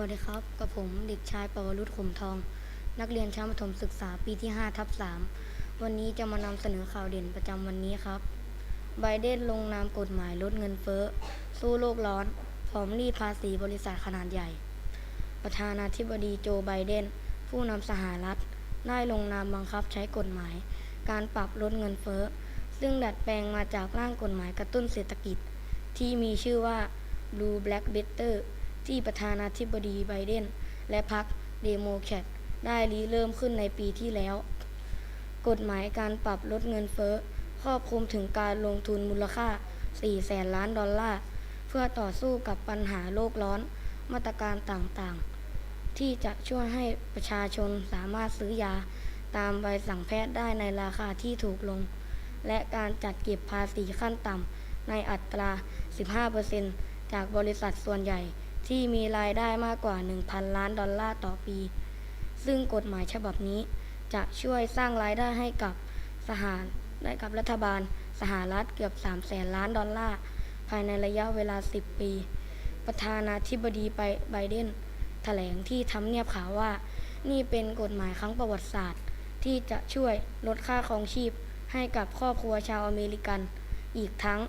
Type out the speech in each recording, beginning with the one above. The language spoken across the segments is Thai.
วัสดีครับ กับผมเด็กชายปวรุษขมทอง นักเรียนชั้นประถมศึกษาปีที่5ทับ3วันนี้จะมานำเสนอข่าวเด่นประจำวันนี้ครับ ไบเดนลงนามกฎหมายลดเงินเฟ้อ สู้โลกร้อน พร้อมรีดภาษีบริษัทขนาดใหญ่ ประธานาธิบดีโจไบเดน ผู้นำสหรัฐ ได้ลงนามบังคับใช้กฎหมาย การปรับลดเงินเฟ้อ ซึ่งดัดแปลงมาจากร่างกฎหมายกระตุ้นเศรษฐกิจ ที่มีชื่อว่า Blue Black Better ที่ประธานาธิบดีไบเดน และพรรคเดโมแครตได้ริเริ่มขึ้นในปีที่แล้ว กฎหมายการปรับลดเงินเฟ้อครอบคลุมถึงการลงทุนมูลค่า 4 แสนล้านดอลลาร์ เพื่อต่อสู้กับปัญหาโลกร้อน มาตรการต่างๆ ที่จะช่วยให้ประชาชนสามารถซื้อยาตามใบสั่งแพทย์ได้ในราคาที่ถูกลง และการจัดเก็บภาษีขั้นต่ำในอัตรา 15%จากบริษัทส่วนใหญ่ ที่มีรายได้มากกว่า 1,000 ล้านดอลลาร์ต่อปี ซึ่งกฎหมายฉบับนี้จะช่วยสร้างรายได้ให้กับสหารได้กับรัฐบาลสหรัฐเกือบ3แสนล้านดอลลาร์ภายในระยะเวลา 10 ปี ประธานาธิบดีไบไบเดนแถลงที่ทำเนียบขาวว่า นี่เป็นกฎหมายครั้งประวัติศาสตร์ ที่จะช่วยลดค่าครองชีพให้กับครอบครัวชาวอเมริกัน อีกทั้ง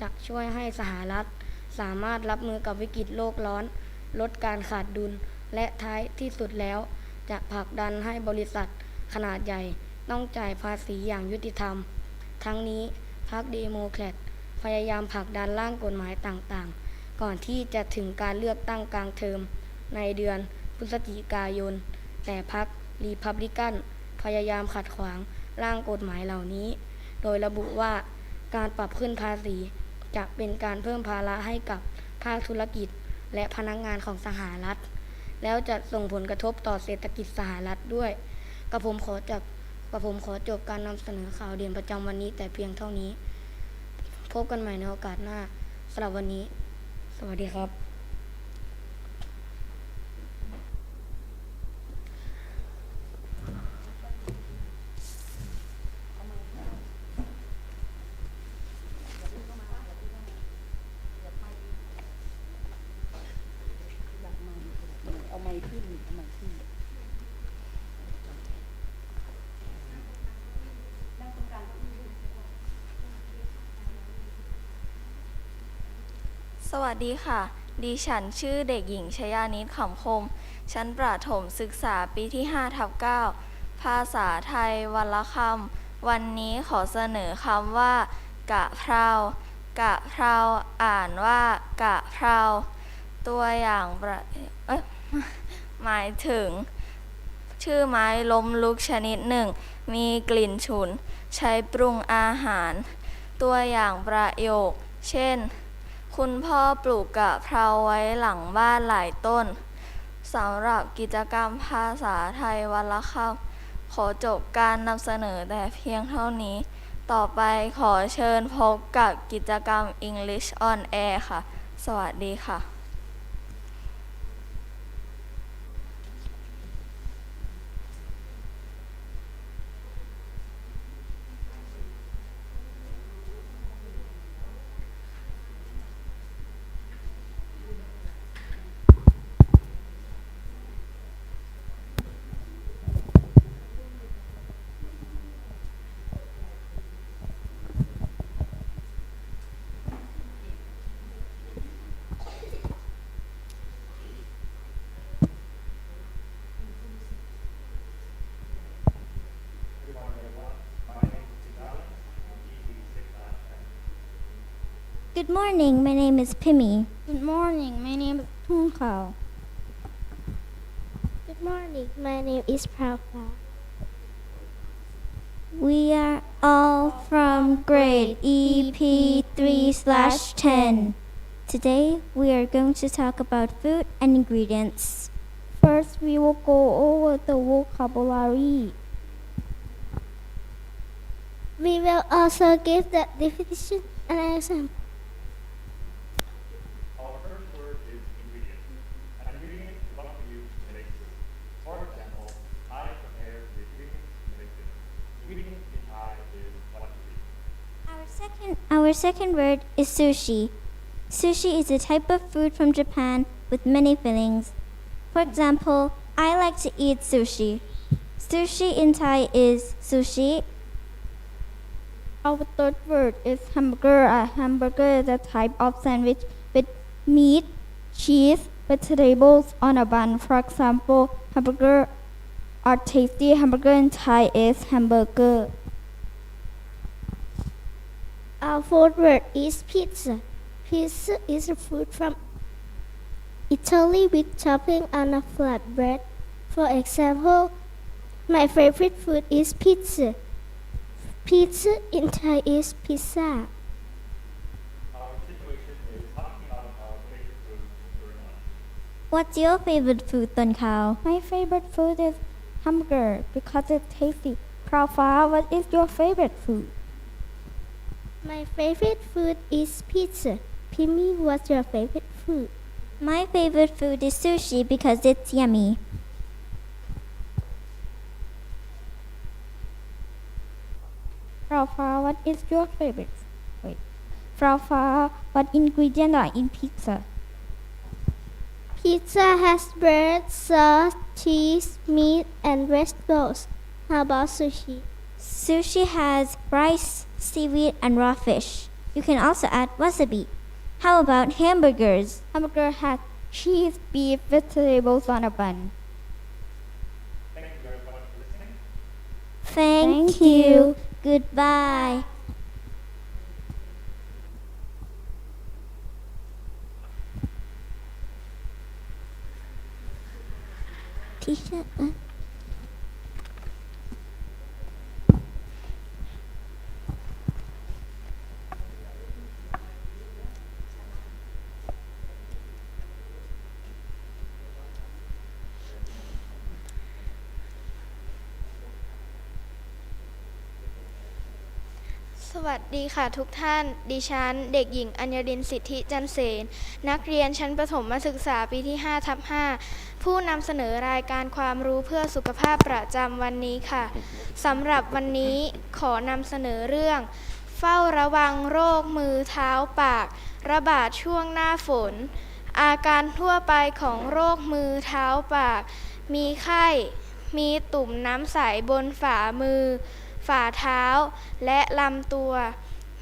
จะช่วยให้สหรัฐ สามารถรับมือกับวิกฤตโลกร้อน ลดการขาดดุล และท้ายที่สุดแล้ว จะผลักดันให้บริษัทขนาดใหญ่ต้องจ่ายภาษีอย่างยุติธรรม ทั้งนี้พรรคเดโมแครตพยายามผลักดันร่างกฎหมายต่างๆ ก่อนที่จะถึงการเลือกตั้งกลางเทอม ในเดือนพฤศจิกายน แต่พรรครีพับลิกันพยายามขัดขวางร่างกฎหมายเหล่านี้ โดยระบุว่าการปรับขึ้นภาษี จะเป็นการเพิ่มภาระให้กับภาคธุรกิจและพนักงานของสหรัฐ แล้วจะส่งผลกระทบต่อเศรษฐกิจสหรัฐด้วย กระผมขอจับกระผมขอจบการนำเสนอข่าวเด่นประจำวันนี้แต่เพียงเท่านี้ พบกันใหม่ในโอกาสหน้าสำหรับวันนี้ สวัสดีครับ สวัสดีค่ะ ดิฉันชื่อเด็กหญิงชยานิดขำคม ชั้นประถมศึกษาปีที่5ทับ9ภาษาไทยวรรณคำ วันนี้ขอเสนอคำว่า กะเพรากะเพราอ่านว่ากะเพราตัวอย่างประเอ้ยหมายถึง ชื่อไม้ล้มลุกชนิดหนึ่ง มีกลิ่นฉุน ใช้ปรุงอาหาร ตัวอย่างประโยค เช่น คุณพ่อปลูกกะเพราไว้หลังบ้านหลายต้นสำหรับกิจกรรมภาษาไทยวันละคำขอจบการนำเสนอแต่เพียงเท่านี้ ต่อไปขอเชิญพบกับกิจกรรม English on Air ค่ะ สวัสดีค่ะ Good morning, my name is Pimmy. Good morning. My name is Tung Kao. Good morning, my name is Prabha. We are all from grade EP 3 slash 10. Today we are going to talk about food and ingredients. First, we will go over the vocabulary. We will also give the definition and example. Our first word is ingredient. An ingredient is what we use to make food. For example, I prepare the ingredients to make dinner. Ingredient in I is what you eat. Our second, our second word is sushi. Sushi is a type of food from Japan with many fillings. For example, I like to eat sushi. Sushi in Thai is sushi. Our third word is hamburger. A hamburger is a type of sandwich with meat, cheese, vegetables on a bun. For example, hamburger or tasty hamburger in Thai is hamburger. Our fourth word is pizza. Pizza is a food from Italy with topping on a flatbread. For example, my favorite food is pizza. Pizza in Thai is pizza. Our situation is talking about our favorite food during lunch. What's your favorite food, Ton Kao? My favorite food is hamburger because it's tasty. Prafa, what is your favorite food? My favorite food is pizza. Pimmy, what's your favorite food? My favorite food is sushi because it's yummy. Prafa, what is your favorite? Wait. Prafa, what ingredients are in pizza? Pizza has bread, sauce, cheese, meat, and vegetables. How about sushi? Sushi has rice, seaweed, and raw fish. You can also add wasabi. How about hamburgers? Hamburger has cheese, beef, vegetables on a bun. Thank you very much for listening. Thank, Thank you. you. Goodbye. Teacher, วัสดีค่ะทุกท่าน ดิฉัน เด็กหญิง อัญญรินสิทธิจันเสน นักเรียนชั้นประถมศึกษาปีที่5ทับ5ผู้นำเสนอรายการความรู้เพื่อสุขภาพประจำวันนี้ค่ะ สำหรับวันนี้ขอนำเสนอเรื่อง เฝ้าระวังโรคมือเท้าปาก ระบาดช่วงหน้าฝน อาการทั่วไปของโรคมือเท้าปาก มีไข้ มีตุ่มน้ำใสบนฝ่ามือ ฝ่าเท้า และลำตัว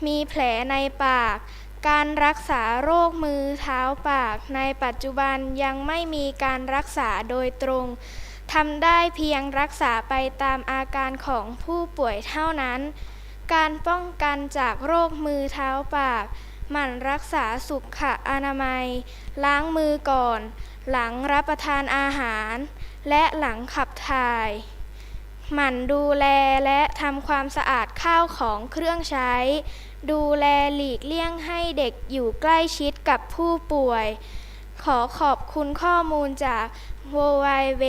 มีแผลในปาก การรักษาโรคมือเท้าปากในปัจจุบันยังไม่มีการรักษาโดยตรงทำได้เพียงรักษาไปตามอาการของผู้ป่วยเท่านั้น การป้องกันจากโรคมือเท้าปาก หมั่นรักษาสุขอนามัย ล้างมือก่อน หลังรับประทานอาหาร และหลังขับถ่าย หมั่นดูแลและทำความสะอาดข้าวของเครื่องใช้ ดูแลหลีกเลี่ยงให้เด็กอยู่ใกล้ชิดกับผู้ป่วย ขอขอบคุณข้อมูลจาก w w w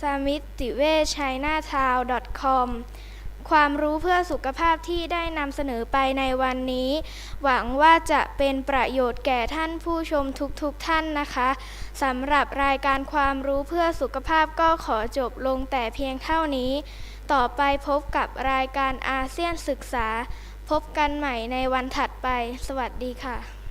s m i t i v e c h i n a t o w n c o m ความรู้เพื่อสุขภาพที่ได้นำเสนอไปในวันนี้ หวังว่าจะเป็นประโยชน์แก่ท่านผู้ชมทุกๆทท่านนะคะ สำหรับรายการความรู้เพื่อสุขภาพก็ขอจบลงแต่เพียงเท่านี้ ต่อไปพบกับรายการอาเซียนศึกษา พบกันใหม่ในวันถัดไป สวัสดีค่ะ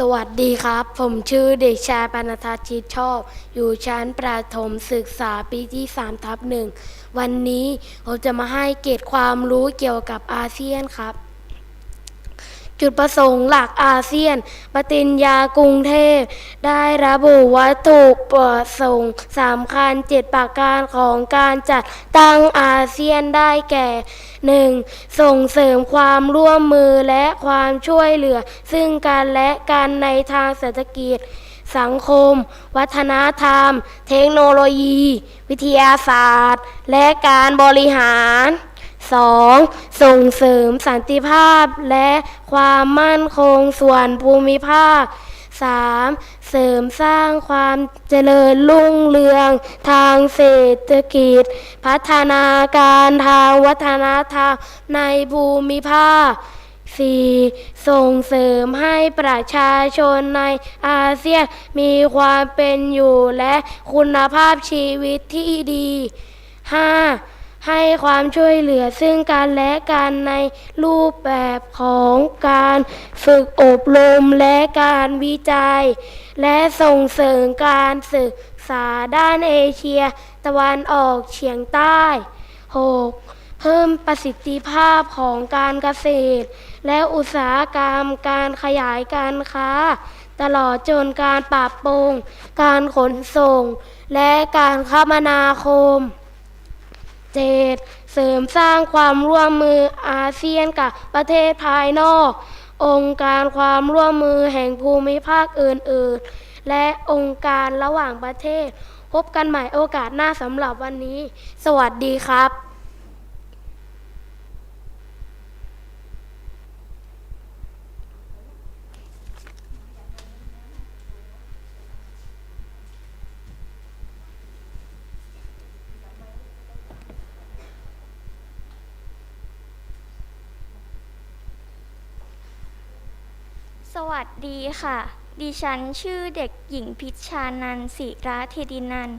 สวัสดีครับ ผมชื่อเด็กชายปนทาชิตชอบ อยู่ชั้นประถมศึกษาปีที่3ทับหนึ่งวันนี้ผมจะมาให้เกร็ดความรู้เกี่ยวกับอาเซียนครับ จุดประสงค์หลักอาเซียน ปฏิญญากรุงเทพ ได้ระบุวัตถุประสงค์สำคัญเจ็ดประการของการจัดตั้งอาเซียนได้แก่ 1. ส่งเสริมความร่วมมือและความช่วยเหลือ ซึ่งกันและกันในทางเศรษฐกิจ สังคม วัฒนธรรม เทคโนโลยี วิทยาศาสตร์ และการบริหาร 2. ส่งเสริมสันติภาพและความมั่นคงส่วนภูมิภาค 3. เสริมสร้างความเจริญรุ่งเรืองทางเศรษฐกิจ พัฒนาการทางวัฒนธรรมในภูมิภาค 4. ส่งเสริมให้ประชาชนในอาเซียนมีความเป็นอยู่และคุณภาพชีวิตที่ดี 5. ให้ความช่วยเหลือซึ่งกันและกันในรูปแบบของการฝึกอบรมและการวิจัย และส่งเสริมการศึกษาด้านเอเชีย ตะวันออกเฉียงใต้ 6. เพิ่มประสิทธิภาพของการเกษตร และอุตสาหกรรมการขยายการค้า ตลอดจนการปรับปรุง การขนส่ง และการคมนาคม 7. เสริมสร้างความร่วมมืออาเซียนกับประเทศภายนอก องค์การความร่วมมือแห่งภูมิภาคอื่นๆ และองค์การระหว่างประเทศ พบกันใหม่โอกาสหน้าสำหรับวันนี้ สวัสดีครับ ส วัสดีค่ะ ดิฉันชื่อเด็กหญิงพิชานันท์ศิระเทดินัน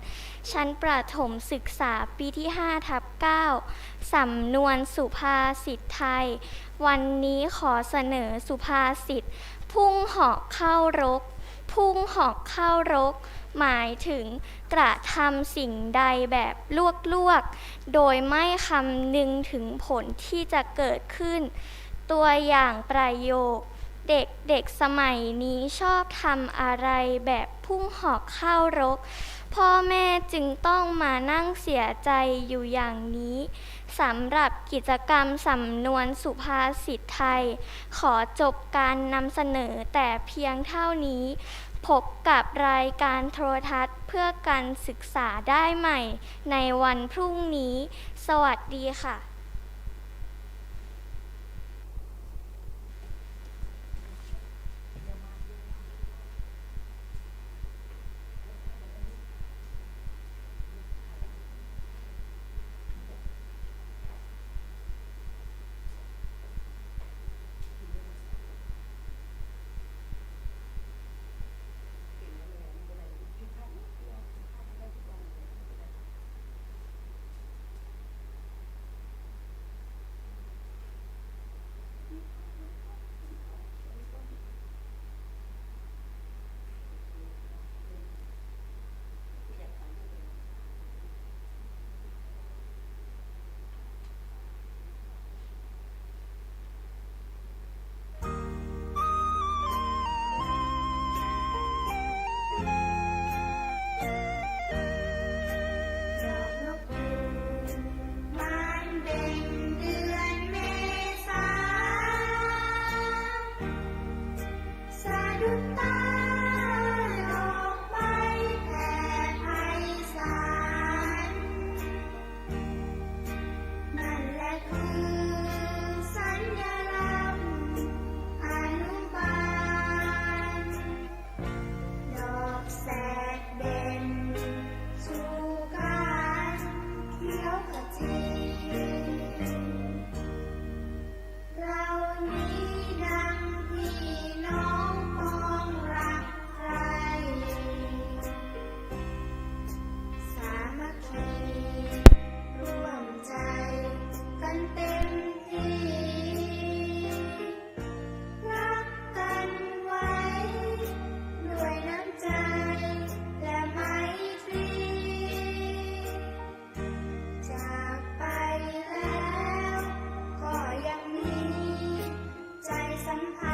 ชั้นประถมศึกษาปีที่ 5 ทับ 9 สำนวนสุภาษิตไทย วันนี้ขอเสนอสุภาษิต พุ่งหอกเข้ารก พุ่งหอกเข้ารก หมายถึงกระทำสิ่งใดแบบลวกๆ โดยไม่คำนึงถึงผลที่จะเกิดขึ้น ตัวอย่างประโยค เด็กเด็กสมัยนี้ชอบทำอะไรแบบพุ่งหอกเข้ารก พ่อแม่จึงต้องมานั่งเสียใจอยู่อย่างนี้สำหรับกิจกรรมสำนวนสุภาษิตไทย ขอจบการนำเสนอแต่เพียงเท่านี้ พบกับรายการโทรทัศน์เพื่อการศึกษาได้ใหม่ในวันพรุ่งนี้ สวัสดีค่ะ